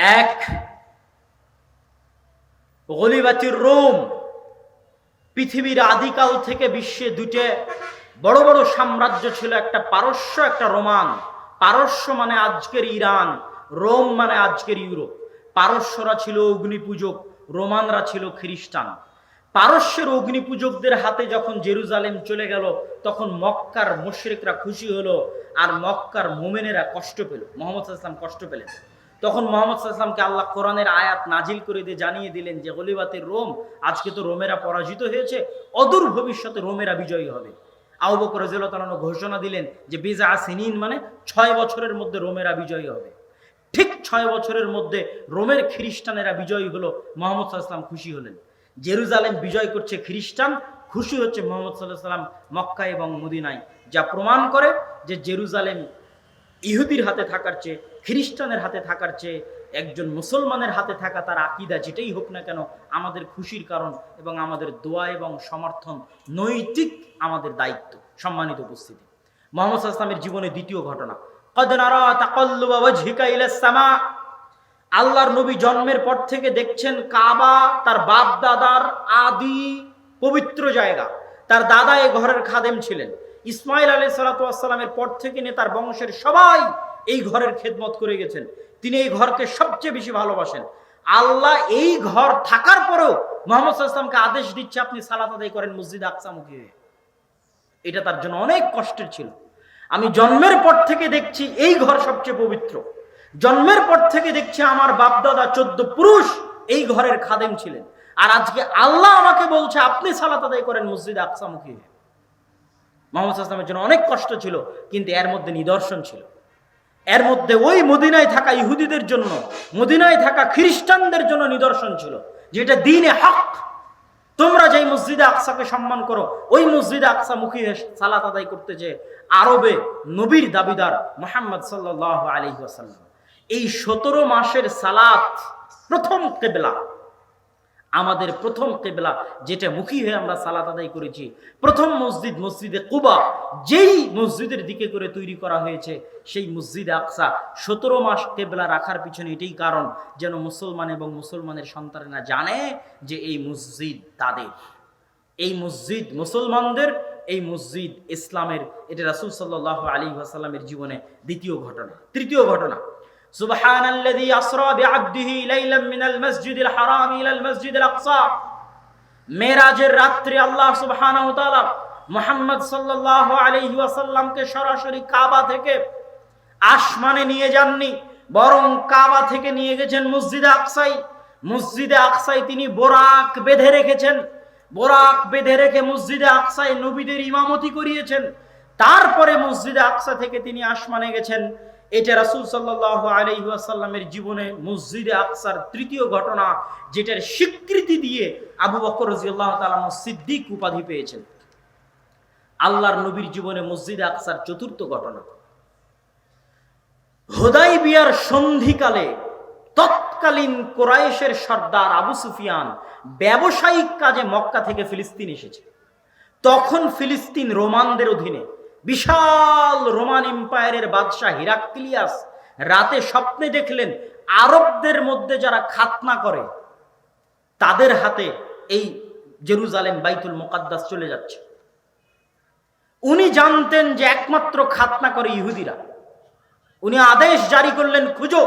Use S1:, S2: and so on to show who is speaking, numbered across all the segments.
S1: এক গলিবাতির রোম পৃথিবীর আদিকাল থেকে বিশ্বে দুটে বড় বড় সাম্রাজ্য ছিল, একটা পারস্য, একটা রোমান। পারস্য মানে আজকের ইরান, রোম মানে আজকের ইউরোপ। পারস্যরা ছিল অগ্নিপূজক, রোমানরা ছিল খ্রিস্টান। পারস্যের অগ্নিপূজকদের হাতে যখন জেরুজালেম চলে গেল, তখন মক্কার মুশরিকরা খুশি হলো আর মক্কার মোমেনেরা কষ্ট পেল, মোহাম্মদ ইসলাম কষ্ট পেলেন। তখন মোহাম্মদ সাল্লামকে আল্লাহ কোরআনের আয়াত নাজিল করে দিয়ে জানিয়ে দিলেন যে গলিবাতের রোম আজকে তো রোমেরা পরাজিত হয়েছে, অদূর ভবিষ্যতে রোমেরা বিজয়ী হবে। আবু বকর রাদিয়াল্লাহু ঘোষণা দিলেন যে বিজা সিনিন মানে ছয় বছরের মধ্যে রোমেরা বিজয়ী হবে। ঠিক ছয় বছরের মধ্যে রোমের খ্রিস্টানেরা বিজয়ী হলো মোহাম্মদ সাল্লাম খুশি হলেন। জেরুজালেম বিজয় করছে খ্রিস্টান, খুশি হচ্ছে মোহাম্মদ সাল্লাহ সাল্লাম মক্কা এবং মদিনায়। যা প্রমাণ করে যে জেরুজালেম ইহুদির হাতে থাকার চেয়ে, খ্রিস্টানের হাতে থাকার চেয়ে, একজন মুসলমানের হাতে থাকা তার আকিদা যেটাই হোক না কেন, আমাদের খুশির কারণ এবং আমাদের দোয়া এবং সমর্থন নৈতিক আমাদের দায়িত্ব, সম্মানিত উপস্থিতি। মোহাম্মদ আসলামের জীবনে দ্বিতীয় ঘটনা। আল্লাহর নবী জন্মের পর থেকে দেখছেন কাবা তার বাপ দাদার আদি পবিত্র জায়গা। তার দাদা এ ঘরের খাদেম ছিলেন। ইসমাইল আলী সালাতামের পর থেকে নিয়ে তার বংশের সবাই এই ঘরের খেদমত করে গেছেন। তিনি এই ঘরকে সবচেয়ে বেশি ভালোবাসেন। আল্লাহ এই ঘর থাকার পরেও মোহাম্মদ সাল্লামকে আদেশ দিচ্ছে, আপনি সালাত আদায় করেন মসজিদ আকসামুখী এটা তার জন্য অনেক কষ্টের ছিল। আমি জন্মের পর থেকে দেখছি এই ঘর সবচেয়ে পবিত্র। জন্মের পর থেকে দেখছি আমার বাপদাদা চোদ্দ পুরুষ এই ঘরের খাদেম ছিলেন। আর আজকে আল্লাহ আমাকে বলছে, আপনি সালাত আদায় করেন মসজিদ আকসামুখী মোহাম্মদ আসলামের জন্য অনেক কষ্ট ছিল, কিন্তু এর মধ্যে নিদর্শন ছিল। এর মধ্যে ওই মদিনায় থাকা ইহুদিদের জন্য, মদিনায় থাকা খ্রিস্টানদের জন্য নিদর্শন ছিল, যেটা দিনে হক। তোমরা যেই মসজিদে আকসাকে সম্মান করো, ওই মসজিদে আকসা মুখী সালাত আদায় করতে যে আরবে নবীর দাবিদার মোহাম্মদ সাল্লাহ আলী আসাল্লাম এই সতেরো মাসের সালাত প্রথম কেবলা। আমাদের প্রথম কেবলা যেটা মুখী হয়ে আমরা সালাত আদায় করেছি, প্রথম মসজিদ, মসজিদে কুবা, যেই মসজিদের দিকে করে তৈরি করা হয়েছে, সেই মসজিদে আকসা, সতেরো মাস কেবলা রাখার পিছনে এটাই কারণ যেন মুসলমান এবং মুসলমানের সন্তানেরা জানে যে এই মসজিদ তাদের। এই মসজিদ মুসলমানদের, এই মসজিদ ইসলামের, এটা রাসুল সাল্লাহ আলী আসাল্লামের জীবনে দ্বিতীয় ঘটনা, তৃতীয় ঘটনা। سبحان الذي أسرى بعبده ليلا من المسجد الحرام إلى المسجد الأقصى মেরাজের রাত্রি আল্লাহ সুবহানাহু ওয়া তাআলা মুহাম্মদ সাল্লাল্লাহু আলাইহি ওয়াসাল্লামকে সরাসরি কাবা থেকে আসমানে নিয়ে যাননি বরং কাবা থেকে নিয়ে গেছেন মসজিদে আকসাই মসজিদে আকসাই তিনি বোরাক বেঁধে রেখেছেন বোরাক বেঁধে রেখে মসজিদে আকসাই নবীদের ইমামতি করিয়েছেন তারপরে মসজিদে আকসা থেকে তিনি আসমানে গেছেন এটা রাসুল সাল্লাহ আলহিহাসাল্লামের জীবনে মসজিদে আকসার তৃতীয় ঘটনা, যেটার স্বীকৃতি দিয়ে আবু বকর রাজিয়াল্লাহ তালাম সিদ্দিক উপাধি পেয়েছেন। আল্লাহর নবীর জীবনে মসজিদে আকসার চতুর্থ ঘটনা। হোদাই বিয়ার সন্ধিকালে তৎকালীন কোরাইশের সর্দার আবু সুফিয়ান ব্যবসায়িক কাজে মক্কা থেকে ফিলিস্তিন এসেছে। তখন ফিলিস্তিন রোমানদের অধীনে বিশাল রোমান এম্পায়ারের বাদশাহ হিরাক্লিয়াস রাতে স্বপ্নে দেখলেন আরবদের মধ্যে যারা খাতনা করে, তাদের হাতে এই জেরুজালেম বাইতুল মোকাদ্দাস চলে যাচ্ছে। উনি জানতেন যে একমাত্র খাতনা করে ইহুদিরা। উনি আদেশ জারি করলেন, খুঁজো,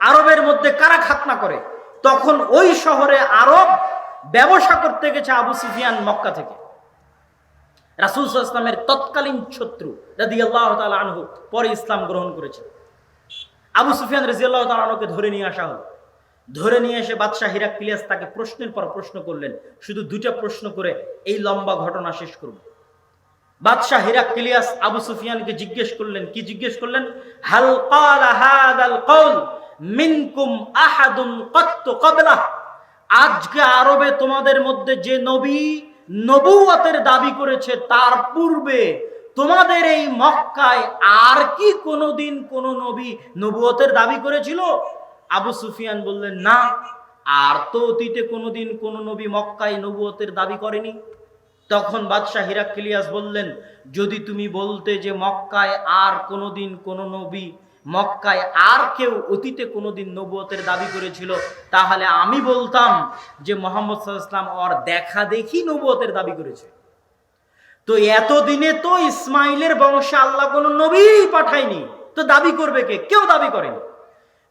S1: আরবের মধ্যে কারা খাতনা করে? তখন ওই শহরে আরব ব্যবসা করতে গেছে আবু সুফিয়ান মক্কা থেকে। রাসুল ইসলামের তৎকালীন শত্রু রাদি আল্লাহ আনহু পরে ইসলাম গ্রহণ করেছে আবু সুফিয়ান রাজি আল্লাহ আনহুকে ধরে নিয়ে আসা হলো। ধরে নিয়ে এসে বাদশাহ হিরাক্লিয়াস তাকে প্রশ্নের পর প্রশ্ন করলেন, শুধু দুইটা প্রশ্ন করে এই লম্বা ঘটনা শেষ করব। বাদশাহ হিরাক্লিয়াস আবু সুফিয়ানকে জিজ্ঞেস করলেন, কি জিজ্ঞেস করলেন? ক্বালা মিনকুম আহাদুন কত্ত ক্বাবলা আজকে আরবে তোমাদের মধ্যে যে নবী নবুয়াতের দাবি করেছে, তার পূর্বে তোমাদের এই মক্কায় আর কি কোনোদিন কোন নবী নবুয়তের দাবি করেছিল? আবু সুফিয়ান বললেন, না, আর তো অতীতে কোনোদিন কোন নবী মক্কায় নবুয়তের দাবি করেনি। তখন বাদশাহ হিরাক্লিয়াস বললেন, যদি তুমি বলতে যে মক্কায় আর কোনোদিন কোন নবী মক্কায় আর কেউ অতীতে কোনোদিন নবুয়তের দাবি করেছিল, তাহলে আমি বলতাম যে মোহাম্মদ সাল্লাম ওর দেখা দেখি নবুয়তের দাবি করেছে। তো এতদিনে তো ইসমাইলের বংশে আল্লাহ কোনো নবী পাঠায়নি। তো দাবি করবে কে? কেউ দাবি করেনি।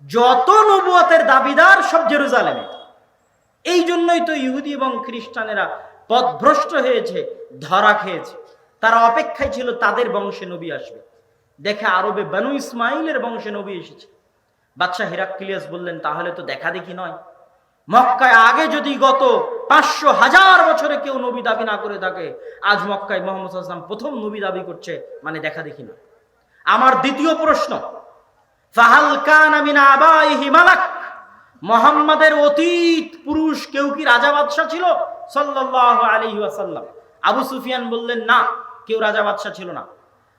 S1: যত নবুয়তের দাবিদার সব জেরুজালেমে। এই জন্যই তো ইহুদি এবং খ্রিস্টানেরা পথভ্রষ্ট হয়েছে, ধরা খেয়েছে। তারা অপেক্ষায় ছিল তাদের বংশে নবী আসবে। দেখে আরবে বানু ইসমাইলের বংশে নবী এসেছে। বাদশাহ হিরাক্কিলিয়াস বললেন, তাহলে তো দেখা দেখি নয়। মক্কায় আগে যদি গত পাঁচশো হাজার বছরে কেউ নবী দাবি না করে থাকে, আজ মক্কায় মোহাম্মদ আসলাম প্রথম নবী দাবি করছে মানে দেখা দেখি না। আমার দ্বিতীয় প্রশ্ন মোহাম্মদের অতীত পুরুষ কেউ কি রাজা বাদশাহ ছিল? সাল্লাল্লাহু আলাইহি ওয়াসাল্লাম। আবু সুফিয়ান বললেন, না, কেউ রাজা বাদশাহ ছিল না।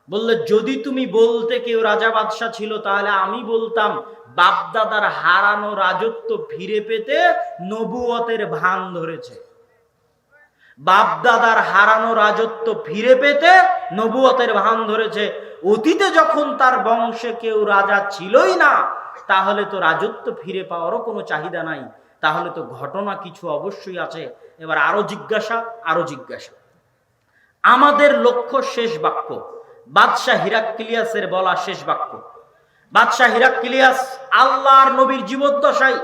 S1: বললে, যদি তুমি বলতে কেউ রাজা বাদশাহ ছিল, তাহলে আমি বলতাম, বাপদাদার হারানো রাজত্ব ফিরে পেতে নবুয়তের ভান ধরেছে। বাপদাদার হারানো রাজত্ব ফিরে পেতে নবুয়তের ভান ধরেছে। অতীতে যখন তার বংশে কেউ রাজা ছিলই না, তাহলে তো রাজত্ব ফিরে পাওয়ারও কোনো চাহিদা নাই। তাহলে তো ঘটনা কিছু অবশ্যই আছে। এবার আরও জিজ্ঞাসা আরও জিজ্ঞাসা। আমাদের লক্ষ্য শেষ বাক্য। বাদশাহ হিরাক্কিলিয়াসের বলা শেষ বাক্য। বাদশাহ হিরাক্কিলিয়াস আল্লাহর নবীর জীবদ্দশায়।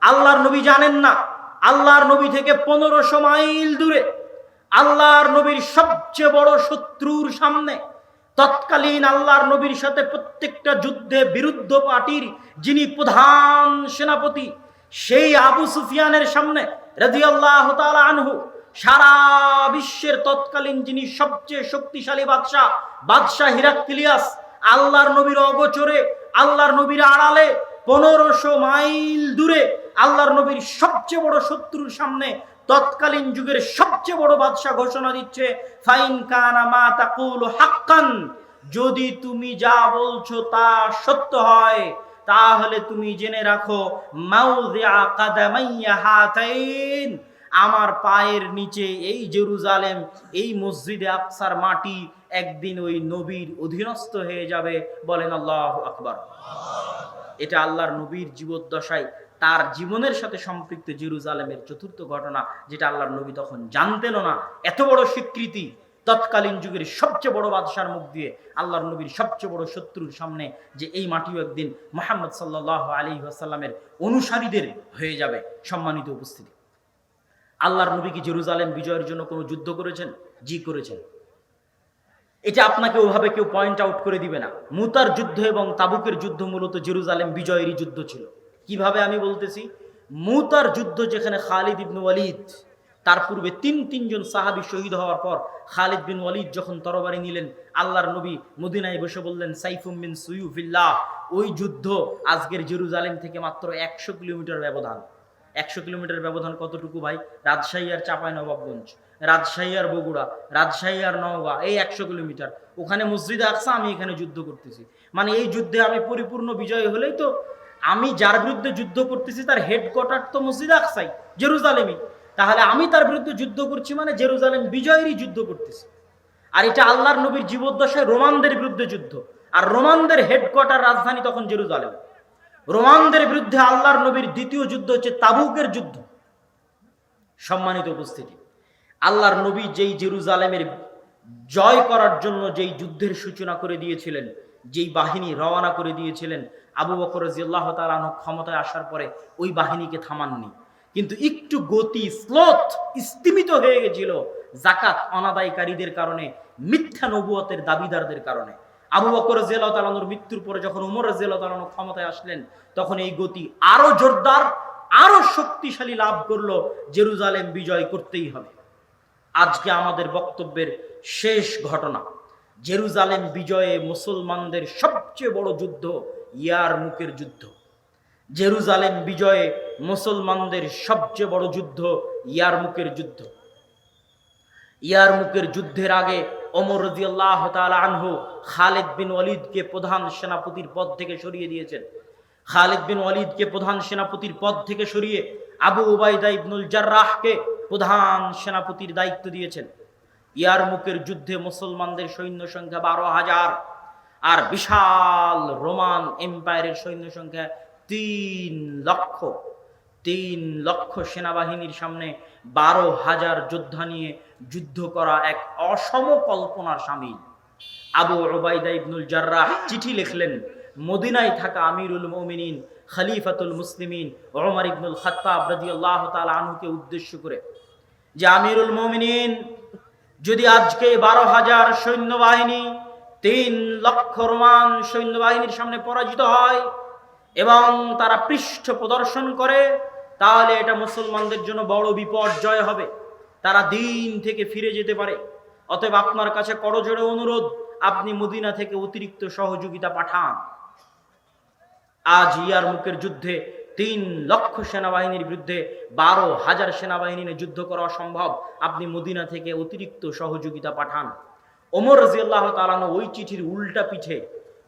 S1: আল্লাহর নবী জানেন না। আল্লাহর নবী থেকে পনেরোশো মাইল দূরে। আল্লাহর নবীর সবচেয়ে বড় শত্রুর সামনে। তৎকালীন আল্লাহর নবীর সাথে প্রত্যেকটা যুদ্ধে বিরুদ্ধ পার্টির যিনি প্রধান সেনাপতি, সেই আবু সুফিয়ানের সামনে রাদিয়াল্লাহু তাআলা আনহু সারা বিশ্বের তৎকালীন যিনি সবচেয়ে শক্তিশালী বাদশাহ বাদশাহ হিরাক্কিলিয়াস আল্লাহর নবীর অগোচরে, আল্লাহর নবীর আড়ালে পনেরোশো মাইল দূরে আল্লাহর নবীর সবচেয়ে বড় শত্রুর সামনে তৎকালীন যুগের সবচেয়ে বড় বাদশাহ ঘোষণা দিচ্ছে, ফাইন কানা মা তাকুল হাক্কান। যদি তুমি যা বলছো তা সত্য হয়, তাহলে তুমি জেনে রাখো, মাউযিআ কাদামাইয়া হাতাইন। আমার পায়ের নিচে এই জেরুজালেম, এই মসজিদে আকসার মাটি একদিন ওই নবীর অধীনস্থ হয়ে যাবে বলেন আল্লাহ আকবার। এটা আল্লাহর নবীর জীবদ্দশায়, তার জীবনের সাথে সম্পৃক্ত জেরুজালেমের চতুর্থ ঘটনা, যেটা আল্লাহর নবী তখন জানতেনও না। এত বড় স্বীকৃতি, তৎকালীন যুগের সবচেয়ে বড় বাদশার মুখ দিয়ে আল্লাহর নবীর সবচেয়ে বড় শত্রুর সামনে যে এই মাটিও একদিন মোহাম্মদ সাল্লাহ আলী আসাল্লামের অনুসারীদের হয়ে যাবে সম্মানিত উপস্থিতি। আল্লাহর নবী কি জেরুজালেম বিজয়ের জন্য কোনো যুদ্ধ করেছেন? জি, করেছেন। এটা আপনাকে ওভাবে কেউ পয়েন্ট আউট করে দিবে না। মুতার যুদ্ধ এবং তাবুকের যুদ্ধ মূলত জেরুজালেম বিজয়েরই যুদ্ধ ছিল। কীভাবে আমি বলতেছি? মুতার যুদ্ধ যেখানে খালিদ ইবনু ওয়ালিদ, তার পূর্বে তিন, তিনজন সাহাবী শহীদ হওয়ার পর খালিদ বিন ওয়ালিদ যখন তরবারি নিলেন, আল্লাহর নবী মদিনায় বসে বললেন, সাইফুম বিন সুয়ুফিল্লাহ। ওই যুদ্ধ আজকের জেরুজালেম থেকে মাত্র একশো কিলোমিটার ব্যবধান। একশো কিলোমিটার ব্যবধান কতটুকু ভাই? রাজশাহী আর চাপাই নবাবগঞ্জ, রাজশাহী আর বগুড়া, রাজশাহী আর নওগাঁ, এই একশো কিলোমিটার। ওখানে মসজিদ আকসা, আমি এখানে যুদ্ধ করতেছি। মানে এই যুদ্ধে আমি পরিপূর্ণ বিজয় হলেই তো আমি যার বিরুদ্ধে যুদ্ধ করতেছি, তার হেডকোয়ার্টার তো মসজিদ আকসাই, জেরুজালেমই। তাহলে আমি তার বিরুদ্ধে যুদ্ধ করছি মানে জেরুজালেম বিজয়েরই যুদ্ধ করতেছি। আর এটা আল্লাহর নবীর জীবদ্দশায় রোমানদের বিরুদ্ধে যুদ্ধ। আর রোমানদের হেডকোয়ার্টার রাজধানী তখন জেরুজালেম। রোমানদের বিরুদ্ধে আল্লাহর নবীর দ্বিতীয় যুদ্ধ হচ্ছে তাবুকের যুদ্ধ। সম্মানিত উপস্থিতি, আল্লাহর নবী যেই জেরুজালেমের জয় করার জন্য যেই যুদ্ধের সূচনা করে দিয়েছিলেন, যেই বাহিনী রওনা করে দিয়েছিলেন, আবু বকর রাজিয়াল্লাহ তাআলা ক্ষমতায় আসার পরে ওই বাহিনীকে থামাননি। কিন্তু একটু গতি, স্লোথ, স্তিমিত হয়ে গেছিল জাকাত অনাদায়কারীদের কারণে, মিথ্যা নবুয়তের দাবিদারদের কারণে। আবু বকর রাজিয়াল্লাহ তাআলার মৃত্যুর পরে যখন উমর রাজিয়াল্লাহ তাআলা ক্ষমতায় আসলেন, তখন এই গতি আরও জোরদার, আরও শক্তিশালী লাভ করল, জেরুজালেম বিজয় করতেই হবে। আজকে আমাদের বক্তব্যের শেষ ঘটনা, জেরুজালেম বিজয়ে মুসলমানদের সবচেয়ে বড় যুদ্ধ ইয়ার মুখের যুদ্ধ। জেরুজালেম বিজয়ে মুসলমানদের সবচেয়ে বড় যুদ্ধ ইয়ার মুখের যুদ্ধ। ইয়ার মুখের যুদ্ধের আগে অমর আনহু খালেদ বিন ওয়ালিদকে প্রধান সেনাপতির পদ থেকে সরিয়ে দিয়েছেন। খালেদ বিন ওয়ালিদকে প্রধান সেনাপতির পদ থেকে সরিয়ে আবু উবাইদা ইবনুল জার্রাহকে প্রধান সেনাপতির দায়িত্ব দিয়েছেন। ইয়ার মুখের যুদ্ধে মুসলমানদের সৈন্য সংখ্যা বারো হাজার আর বিশাল রোমান এম্পায়ারের সৈন্য সংখ্যা তিন লক্ষ। তিন লক্ষ সেনাবাহিনীর সামনে বারো হাজার যোদ্ধা নিয়ে যুদ্ধ করা এক অসম কল্পনার সামিল। আবু ওবায়দা ইবনুল জার্রাহ চিঠি লিখলেন, মদিনায় থাকা আমিরুল মুমিনিন, খালিফাতুল মুসলিমিন ওমর ইবনুল খাত্তাব রাদিয়াল্লাহু তাআলা আনহুকে উদ্দেশ্য করে যে, আমিরুল মুমিনিন, যদি আজকে বারো হাজার সৈন্যবাহিনী, তিন লক্ষ রোমান সৈন্যবাহিনীর সামনে পরাজিত হয় এবং তারা পৃষ্ঠ প্রদর্শন করে তাহলে এটা মুসলমানদের জন্য বড় বিপর্যয় হবে। তারা দিন থেকে ফিরে যেতে পারে। অতএব আপনার কাছে করজোড়ে অনুরোধ, আপনি মদিনা থেকে অতিরিক্ত সহযোগিতা পাঠান। আজ ইয়ার মুখের যুদ্ধে তিন লক্ষ সেনাবাহিনীর বিরুদ্ধে বারো হাজার সেনাবাহিনী যুদ্ধ করা অসম্ভব। আপনি মদিনা থেকে অতিরিক্ত সহযোগিতা পাঠান। ওমর রাজিয়াল্লাহ তালানো ওই চিঠির উল্টা পিঠে,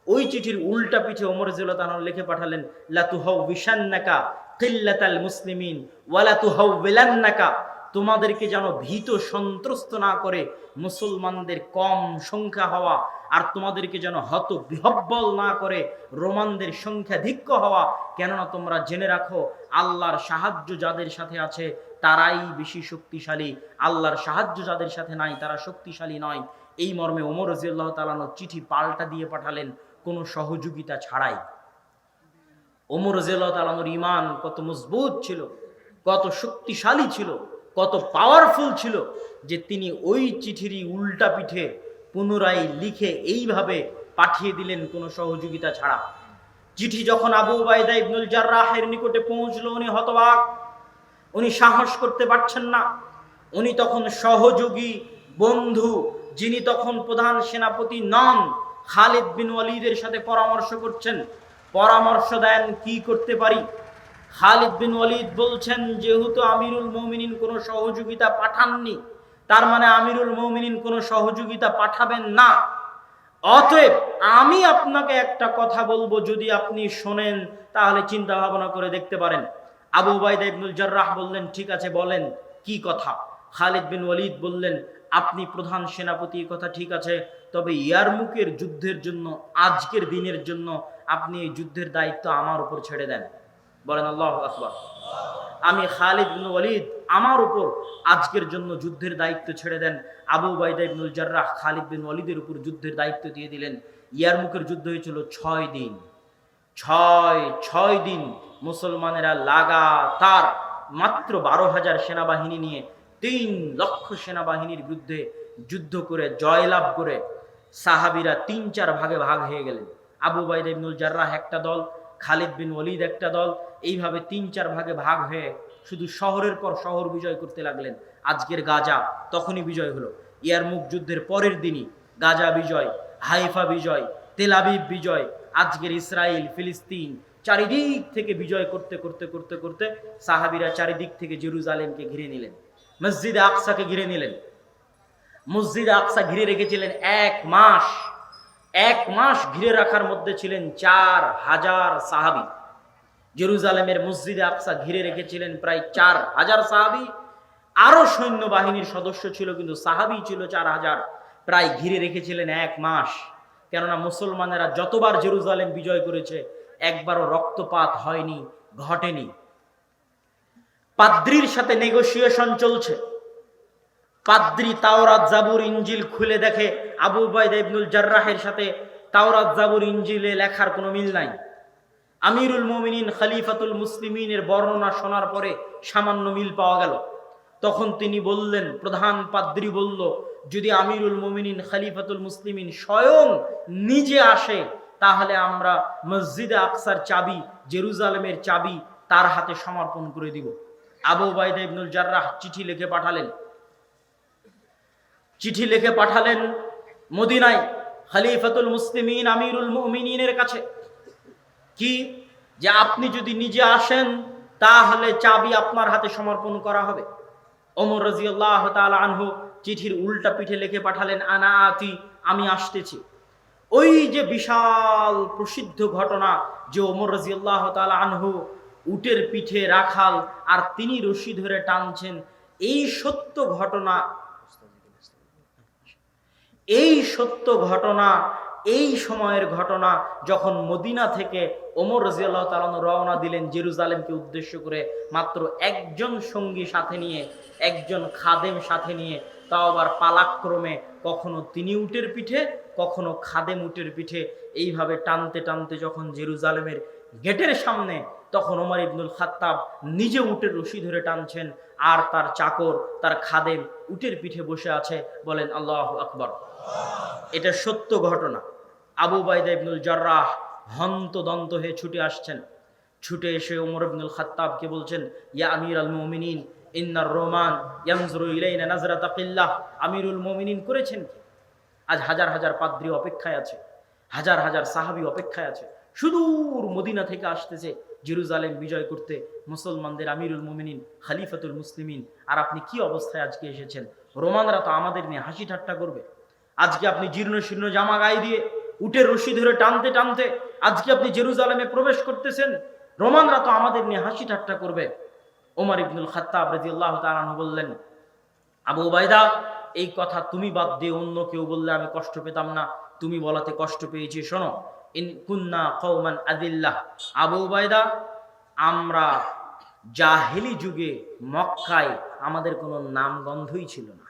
S1: ওই চিঠির উল্টা পিঠে ওমর রাজিয়াল্লাহ তালানো লিখে পাঠালেন লাতুহাউ বিশান্নাকা কিল্লাতাল মুসলিমিন ওয়ালাতুহাউ বিলান্নাকা তোমাদেরকে যেন ভীত সন্ত্রস্ত না করে মুসলমানদের কম সংখ্যা হওয়া আর তোমাদেরকে যেন হত বিহব্বল না করে রোমানদের সংখ্যাধিক্য হওয়া। কেননা তোমরা জেনে রাখো, আল্লাহর সাহায্য যাদের সাথে আছে তারাই বেশি শক্তিশালী। আল্লাহর সাহায্য যাদের সাথে নাই তারা শক্তিশালী নয়। এই মর্মে ওমর রাজিয়াল্লাহ তালানো চিঠি পাল্টা দিয়ে পাঠালেন, কোনো সহযোগিতা ছাড়াই। ওমর তালানোর ইমান কত মজবুত ছিল, কত শক্তিশালী ছিল, কত পাওয়ারফুল ছিল যে তিনি ওই চিঠিরই উল্টা পিঠে পুনরায় লিখে এইভাবে পাঠিয়ে দিলেন কোনো সহযোগিতা ছাড়া। চিঠি যখন আবু উবায়দা ইবনুল জার্রাহের নিকটে পৌঁছলো, উনি হতবাক, উনি সাহস করতে পারছেন না। উনি তখন সহযোগী বন্ধু যিনি তখন প্রধান সেনাপতি নন, খালিদ বিন ওয়ালিদের সাথে পরামর্শ করছেন পরামর্শ দেন, কি করতে পারি? খালিদ বিন ওয়ালিদ বলছেন, যেহেতু আমিরুল মৌমিনিন কোনো সহযোগিতা পাঠাননি, তার মানে আমিরুল মৌমিনিন কোনো সহযোগিতা পাঠাবেন না। অতএব আমি আপনাকে একটা কথা বলব, যদি আপনি শোনেন, তাহলে চিন্তা ভাবনা করে দেখতে পারেন। আবু বাইদা ইবনুল জার্রাহ বললেন, ঠিক আছে, বলেন, কি কথা? খালিদ বিন ওয়ালিদ বললেন, আপনি প্রধান সেনাপতি কথা ঠিক আছে, তবে ইয়ারমুকের যুদ্ধের জন্য, আজকের দিনের জন্য আপনি এই যুদ্ধের দায়িত্ব আমার উপর ছেড়ে দেন। বলেন, আল্লাহ আকবর। আমি খালিদ বিন ওয়ালিদ আমার উপর আজকের জন্য যুদ্ধের দায়িত্ব ছেড়ে দেন। আবু বাইদা ইবনুল জার্রাহ খালিদ বিন ওয়ালিদের উপর যুদ্ধের দায়িত্ব দিয়ে দিলেন। ইয়ারমুকের যুদ্ধ হয়েছিল ছয় দিন। ছয় ছয় দিন মুসলমানেরা লাগাতার মাত্র বারো হাজার সেনাবাহিনী নিয়ে তিন লক্ষ সেনাবাহিনীর বিরুদ্ধে যুদ্ধ করে, জয়লাভ করে সাহাবিরা তিন চার ভাগে ভাগ হয়ে গেলেন। আবু বাইদ ইবনুল জার্রাহ একটা দল, খালিদ বিন ওলিদ একটা দল, এইভাবে তিন চার ভাগে ভাগ হয়ে শুধু শহরের পর শহর বিজয় করতে লাগলেন আজকের গাজা, তখনই বিজয় হলো। ইয়ারমুক যুদ্ধের পরের দিনই গাজা বিজয়, হাইফা বিজয় তেলাবিব বিজয়, আজকের ইসরায়েল ফিলিস্তিন চারিদিক থেকে বিজয় করতে করতে করতে করতে সাহাবিরা চারিদিক থেকে জেরুজালেমকে ঘিরে নিলেন, মসজিদে আকসাকে ঘিরে নিলেন। মসজিদ আকসা ঘিরে রেখেছিলেন এক মাস। এক মাস ঘিরে রাখার মধ্যে ছিলেন চার হাজার সাহাবি। জেরুজালেমের মসজিদে আকসা ঘিরে রেখেছিলেন প্রায় চার হাজার সাহাবি। আরও সৈন্যবাহিনীর সদস্য ছিল, কিন্তু সাহাবি ছিল চার হাজার। প্রায় ঘিরে রেখেছিলেন এক মাস। কেননা মুসলমানেরা যতবার জেরুজালেম বিজয় করেছে, একবারও রক্তপাত হয়নি, ঘটেনি। পাদ্রির সাথে নেগোসিয়েশন চলছে। পাদ্রি তাওরাত জাবুর ইঞ্জিল খুলে দেখে আবু বাইদা ইবনুল জার্রাহের সাথে তাওরাত জাবুর ইঞ্জিলে লেখার কোনো মিল নাই। আমিরুল মুমিনিন খলিফাতুল মুসলিমিনের বর্ণনা শোনার পরে সামান্য মিল পাওয়া গেল। তখন তিনি বললেন, প্রধান পাদ্রি বলল, যদি আমিরুল মুমিনিন খালিফাতুল মুসলিমিন স্বয়ং নিজে আসে, তাহলে আমরা মসজিদে আকসার চাবি, জেরুজালেমের চাবি তার হাতে সমর্পণ করে দিব। আবু বাইদা ইবনুল জার্রাহ চিঠি লিখে পাঠালেন চিঠি লিখে পাঠালেন মদিনায় খলিফাতুল মুসলিমিন আমিরুল মুমিনিনের কাছে। কি? যে আপনি যদি নিজে আসেন, তাহলে চাবি আপনার হাতে সমর্পণ করা হবে। ওমর রাজিয়াল্লাহ তাআলা আনহু চিঠির উল্টা পিঠে লিখে পাঠালেন, আনা আতি, আমি আসতেছি। ওই যে বিশাল প্রসিদ্ধ ঘটনা যে ওমর রাজিয়াল্লাহ তাআলা আনহু উটের পিঠে রাখাল আর তিনি রশি ধরে টানছেন, এই সত্য ঘটনা এই সত্য ঘটনা, এই সময়ের ঘটনা যখন মদিনা থেকে ওমর রাজিয়াল্লাহ তালান রওনা দিলেন জেরুজালেমকে উদ্দেশ্য করে মাত্র একজন সঙ্গী সাথে নিয়ে, একজন খাদেম সাথে নিয়ে, তাও আবার পালাক্রমে কখনো তিনি উটের পিঠে, কখনো খাদেম উটের পিঠে, এইভাবে টানতে টানতে যখন জেরুজালেমের গেটের সামনে তখন ওমর ইবনুল খাত্তাব নিজে উটের রশি ধরে টানছেন আর তার চাকর, তার খাদেম উটের পিঠে বসে আছে বলেন আল্লাহ আকবর। এটা সত্য ঘটনা। আবু বাইদা ইবনুল জার্রাহ হন্তদন্ত হয়ে ছুটে আসছেন। ছুটে এসে ওমর ইবনুল খাত্তাবকে বলছেন, ইয়া আমির আল মুমিনিন, ইন্নার রোমান ইয়ামজুরু ইলাইনা নাজরাত আকিল্লাহ আমিরুল মুমিনিন করেছেন কি? আজ হাজার হাজার পাদ্রী অপেক্ষায় আছে, হাজার হাজার সাহাবি অপেক্ষায় আছে। সুদূর মদিনা থেকে আসতেছে জেরুজালেম বিজয় করতে মুসলমানদের আমিরুল মুমিনিন, খালিফাতুল মুসলিমিন। আর আপনি কি অবস্থায় আজকে এসেছেন? রোমানরা তো আমাদের নিয়ে হাসি ঠাট্টা করবে। আজকে আপনি জীর্ণ শীর্ণ জামা গায়ে দিয়ে উটের রশি ধরে টানতে টানতে আজকে আপনি জেরুজালেমে প্রবেশ করতেছেন, রোমানরা তো আমাদের নিয়ে হাসি ঠাট্টা করবে। ওমর ইবনুল খাত্তাব রাদিয়াল্লাহু তাআলা আনহু বললেন, আবু উবাইদা এই কথা তুমি বাদ দিয়ে অন্য কেউ বললে আমি কষ্ট পেতাম না। তুমি বলাতে কষ্ট পেয়েছি, শোনো। ইন কুন্না কওমান আদিল্লাহ। আবু উবাইদা আমরা জাহেলি যুগে মক্কায় আমাদের কোনো নামগন্ধই ছিল না।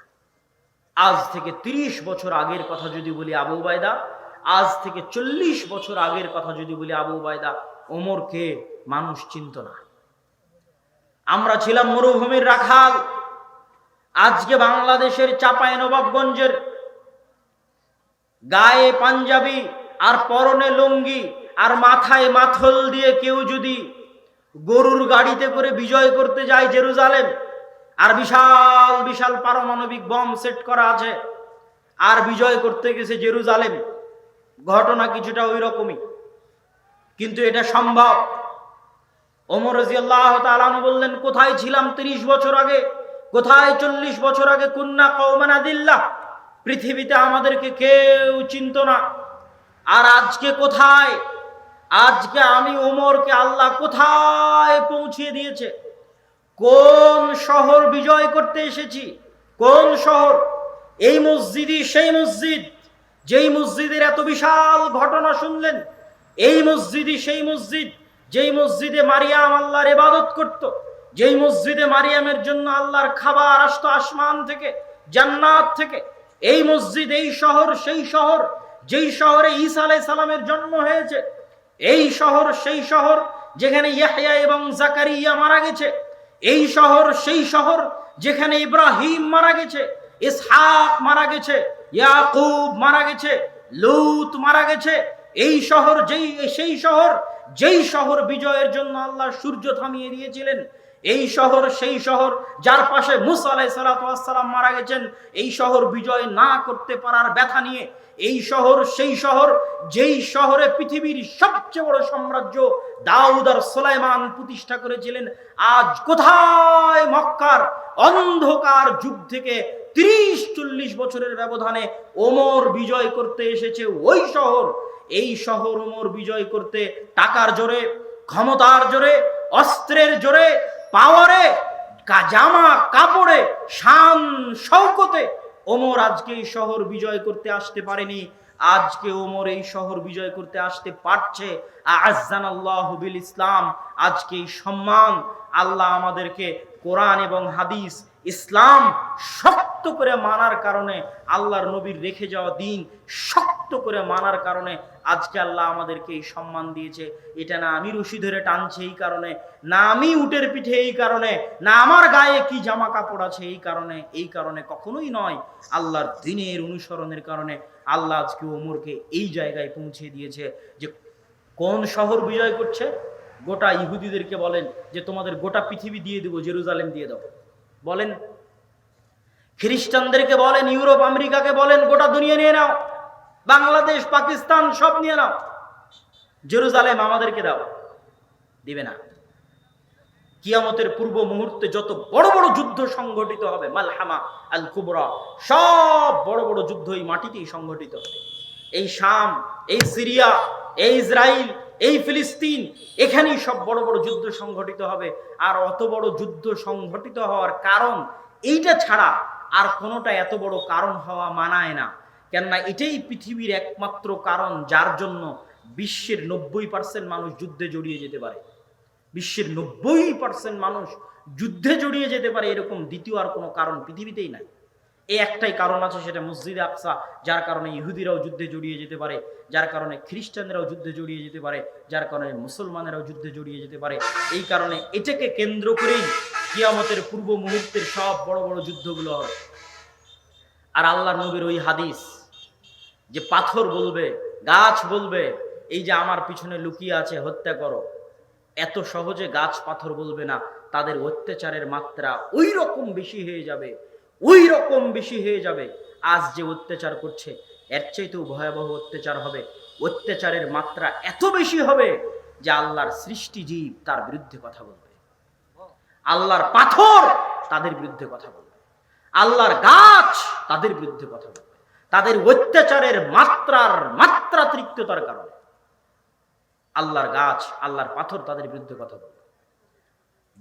S1: আজ থেকে ৩০ বছর আগের কথা যদি বলি আবু বায়দা আজ থেকে চল্লিশ বছর আগের কথা যদি বলি আবু উবাইদা ওমরকে মানুষ চিনত না। আমরা ছিলাম মরুভূমির রাখাল, আজকে বাংলাদেশের চাপায় নবাবগঞ্জের গায়ে পাঞ্জাবি আর পরনে লুঙ্গি আর মাথায় মাথল দিয়ে কেউ যদি গরুর গাড়িতে করে বিজয় করতে যায় জেরুজালেম আর বিশাল বিশাল পারমাণবিক বম সেট করা আছে। আর বিজয় করতে গেছে জেরুজালেম। ঘটনা কিছুটা ওই রকমই কিন্তু এটা সম্ভব। ওমর রাজিয়াল্লাহ বললেন, কোথায় ছিলাম তিরিশ বছর আগে? কোথায় চল্লিশ বছর আগে? কুন্না কৌমানা দিল্লা পৃথিবীতে আমাদেরকে কেউ চিনত না। আর আজকে কোথায়? আজকে আমি ওমরকে আল্লাহ কোথায় পৌঁছিয়ে দিয়েছে? কোন শহর বিজয় করতে এসেছি? কোন শহর? এই মসজিদই সেই মসজিদ। যেই মসজিদের এত বিশাল ঘটনা শুনলেন, এই মসজিদই সেই মসজিদ। যেই মসজিদে মারিয়াম আল্লাহর ইবাদত করত, যেই মসজিদে মারিয়ামের জন্য আল্লাহর খাবার আসতো আসমান থেকে, জান্নাত থেকে, এই মসজিদ, এই শহর, সেই শহর। যেই শহরে ঈসা আলাই সালামের জন্ম হয়েছে, এই শহর, সেই শহর যেখানে ইয়াহইয়া এবং জাকারিয়া মারা গেছে এই শহর, সেই শহর যেখানে ইব্রাহিম মারা গেছে, ইসহাক মারা গেছে, ইয়াকুব মারা গেছে, লুত মারা গেছে। এই শহর যেই, সেই শহর, যেই শহর বিজয়ের জন্য আল্লাহ সূর্য থামিয়ে দিয়েছিলেন, এই শহর, সেই শহর যার পাশে মুসা আলাই সালাতাম মারা গেছেন, এই শহর বিজয় না করতে পারার ব্যথা নিয়ে এই শহর, সেই শহর, যেই শহরে পৃথিবীর সবচেয়ে বড় সাম্রাজ্য দাউদ আর সোলাইমান প্রতিষ্ঠা করেছিলেন, আজ কোথায়? মক্কার অন্ধকার যুগ থেকে তিরিশ, চল্লিশ বছরের ব্যবধানে ওমর বিজয় করতে এসেছে ওই শহর। এই শহর ওমর বিজয় করতে টাকার জোরে, ক্ষমতার জোরে, অস্ত্রের জোরে, পাওয়ারে জামা কাপড়ে, শান শৌকতে ওমর আজকে এই শহর বিজয় করতে আসতে পারেনি। আজকে ওমর এই শহর বিজয় করতে আসতে পারছে। ইসলাম। আজকে এই সম্মান আল্লাহ আমাদেরকে কোরআন এবং হাদিস ইসলাম শক্ত করে মানার কারণে আল্লাহর নবীর রেখে যাওয়া দিন শক্ত করে মানার কারণে আজকে আল্লাহ আমাদেরকে এই সম্মান দিয়েছে। এটা না আমি রশি ধরে টানছি এই কারণে, না আমি উটের পিঠে এই কারণে, না আমার গায়ে কি জামা কাপড় আছে এই কারণে এই কারণে কখনোই নয়। আল্লাহর দিনের অনুসরণের কারণে আল্লাহ আজকে ওমরকে এই জায়গায় পৌঁছে দিয়েছে যে কোন শহর বিজয় করছে? গোটা ইহুদিদেরকে বলেন যে তোমাদের গোটা পৃথিবী দিয়ে দেবো, জেরুজালেম দিয়ে দাও বলেন। খ্রিস্টানদেরকে বলেন, ইউরোপ, আমেরিকাকে বলেন, গোটা দুনিয়া নিয়ে নাও। বাংলাদেশ, পাকিস্তান, সব নিয়ে নাও। জেরুজালেম আমাদেরকে দাও। দিবে না। কিয়ামতের পূর্ব মুহূর্তে যত বড় বড় যুদ্ধ সংঘটিত হবে, মালহামা আল কুবরা সব বড় বড় যুদ্ধ এই মাটিতেই সংঘটিত হবে। এই শাম, এই সিরিয়া, এই ইসরায়েল এই ফিলিস্তিন, এখানেই সব বড় বড় যুদ্ধ সংঘটিত হবে। আর অত বড় যুদ্ধ সংঘটিত হওয়ার কারণ এইটা ছাড়া আর কোনোটা এত বড় কারণ হওয়া মানায় না। কেননা এটাই পৃথিবীর একমাত্র কারণ যার জন্য বিশ্বের নব্বই পার্সেন্ট মানুষ যুদ্ধে জড়িয়ে যেতে পারে। বিশ্বের নব্বই পার্সেন্ট মানুষ যুদ্ধে জড়িয়ে যেতে পারে এরকম দ্বিতীয় আর কোনো কারণ পৃথিবীতেই নাই। এই একটাই কারণ আছে সেটা মসজিদে আকসা, যার কারণে ইহুদিরাও যুদ্ধে জড়িয়ে যেতে পারে, যার কারণে খ্রিস্টানরাও যুদ্ধে জড়িয়ে যেতে পারে, যার কারণে মুসলমানেরাও যুদ্ধে জড়িয়ে যেতে পারে। এই কারণে এটাকে কেন্দ্র করেই কিয়ামতের পূর্ব মুহূর্তের সব বড় বড় যুদ্ধগুলো হবে। আর আল্লাহ নবীর ওই হাদিস, যে পাথর বলবে, গাছ বলবে, এই যে আমার পিছনে লুকিয়ে আছে, হত্যা করো, এত সহজে গাছ পাথর বলবে না, তাদের অত্যাচারের মাত্রা ওই রকম বেশি হয়ে যাবে। ওই রকম বেশি হয়ে যাবে। আজ যে অত্যাচার করছে, এর চাইতেও ভয়াবহ অত্যাচার হবে। অত্যাচারের মাত্রা এত বেশি হবে যে আল্লাহর সৃষ্টি জীব তার বিরুদ্ধে কথা বলবে। আল্লাহর পাথর তাদের বিরুদ্ধে কথা বলবে। আল্লাহর গাছ তাদের বিরুদ্ধে কথা বলবে। তাদের অত্যাচারের মাত্রার মাত্রাতিরিক্ততার কারণে। আল্লাহর গাছ, আল্লাহর পাথর তাদের বিরুদ্ধে কথা বলবে।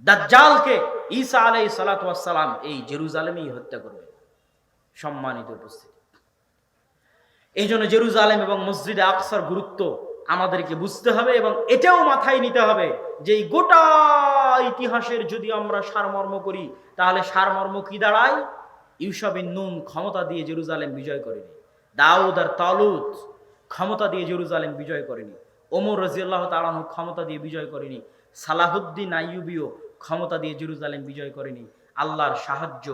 S1: দাজ্জালকে ঈসা আলাই সালাতাম এই জেরুজালেমেই হত্যা করবে। সম্মানিত উপস্থিতি। এই জন্য জেরুজালেম এবং মসজিদে আকসার গুরুত্ব আমাদেরকে বুঝতে হবে এবং এটাও মাথায় নিতে হবে যে গোটা ইতিহাসের যদি আমরা সারমর্ম করি, তাহলে সারমর্ম কি দাঁড়ায়? ইউসাবিন নুন ক্ষমতা দিয়ে জেরুজালেম বিজয় করেনি। দাউদ আর তালুত ক্ষমতা দিয়ে জেরুজালেম বিজয় করেনি। ওমর রাজিয়াল্লাহ তালানু ক্ষমতা দিয়ে বিজয় করেনি। সালাহুদ্দিন আইয়ুবিও ক্ষমতা দিয়ে জেরুজালেম বিজয় করেনি। আল্লাহর সাহায্য